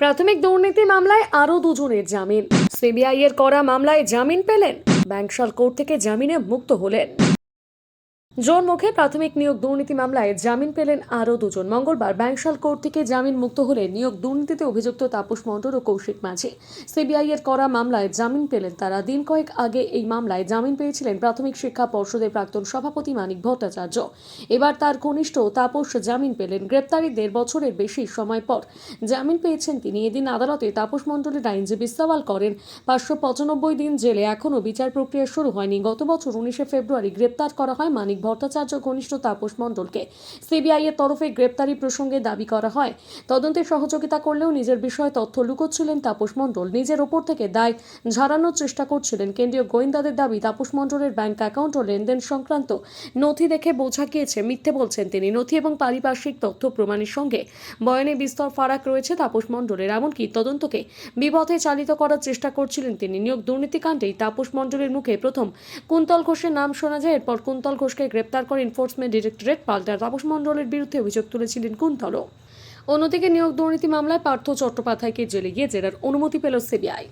প্রাথমিক দুর্নীতি মামলায় আরও দুজনের জামিন। সিবিআই এর করা মামলায় জামিন পেলেন। ব্যাংকশাল কোর্ট থেকে জামিনে মুক্ত হলেন। জোর মুখে প্রাথমিক নিয়োগ দুর্নীতি মামলায় জামিন পেলেন আরও দুজন। মঙ্গলবার ব্যাংশাল কোর্ট থেকে জামিন মুক্ত হলে নিয়োগ দুর্নীতিতে অভিযুক্ত তাপস মণ্ডল ও কৌশিক মাঝি। সিবিআই এর করা মামলায় জামিন পেলেন তারা। দিন কয়েক আগে এই মামলায় জামিন পেয়েছিলেন প্রাথমিক শিক্ষা পর্ষদের প্রাক্তন সভাপতি মানিক ভট্টাচার্য। এবার তার ঘনিষ্ঠ তাপস জামিন পেলেন। গ্রেপ্তারি দেড় বছরের বেশি সময় পর জামিন পেয়েছেন তিনি। এদিন আদালতে তাপস মণ্ডলের আইনজীবী সওয়াল করেন, পাঁচশো পঁচানব্বই দিন জেলে এখনও বিচার প্রক্রিয়া শুরু হয়নি। গত বছর উনিশে ফেব্রুয়ারি গ্রেপ্তার করা হয় মানিক ভট্টাচার্য ঘনিষ্ঠ তাপস মণ্ডলকে সিবিআই এর তরফে গ্রেপ্তারি প্রসঙ্গে দাবি করা হয়। তদন্তে সহযোগিতা করলেও নিজের বিষয়ে তথ্য লুকোচ্ছিলেন তাপস মণ্ডল। নিজের ওপর থেকে দায় ঝাড়ানোর চেষ্টা করছিলেন কেন্দ্রীয় গোয়েন্দাদের দাবি, তাপস মণ্ডলের ব্যাংক অ্যাকাউন্ট ও লেনদেন সংক্রান্ত নথি দেখে বোঝা গিয়েছে, মিথ্যে বলছেন তিনি। নথি এবং পারিপার্শ্বিক তথ্য প্রমাণের সঙ্গে বয়ানে বিস্তর ফারাক রয়েছে তাপস মণ্ডলের, এমনকি তদন্তকে বিপথে চালিত করার চেষ্টা করছিলেন তিনি। নিয়োগ দুর্নীতিকাণ্ডেই তাপস মণ্ডলের মুখে প্রথম কুন্তল ঘোষের নাম শোনা যায়, এরপর কুন্তল ঘোষকে গ্রেপ্তার করে এনফোর্সমেন্ট ডিরেক্টরেট পাল্টা তাপস মণ্ডলের বিরুদ্ধে অভিযোগ তুলেছিলেন কুন্তলও। অন্যদিকে নিয়োগ দুর্নীতি মামলায় পার্থ চট্টোপাধ্যায়কে জেলে গিয়ে জেরার অনুমতি পেল সিবিআই।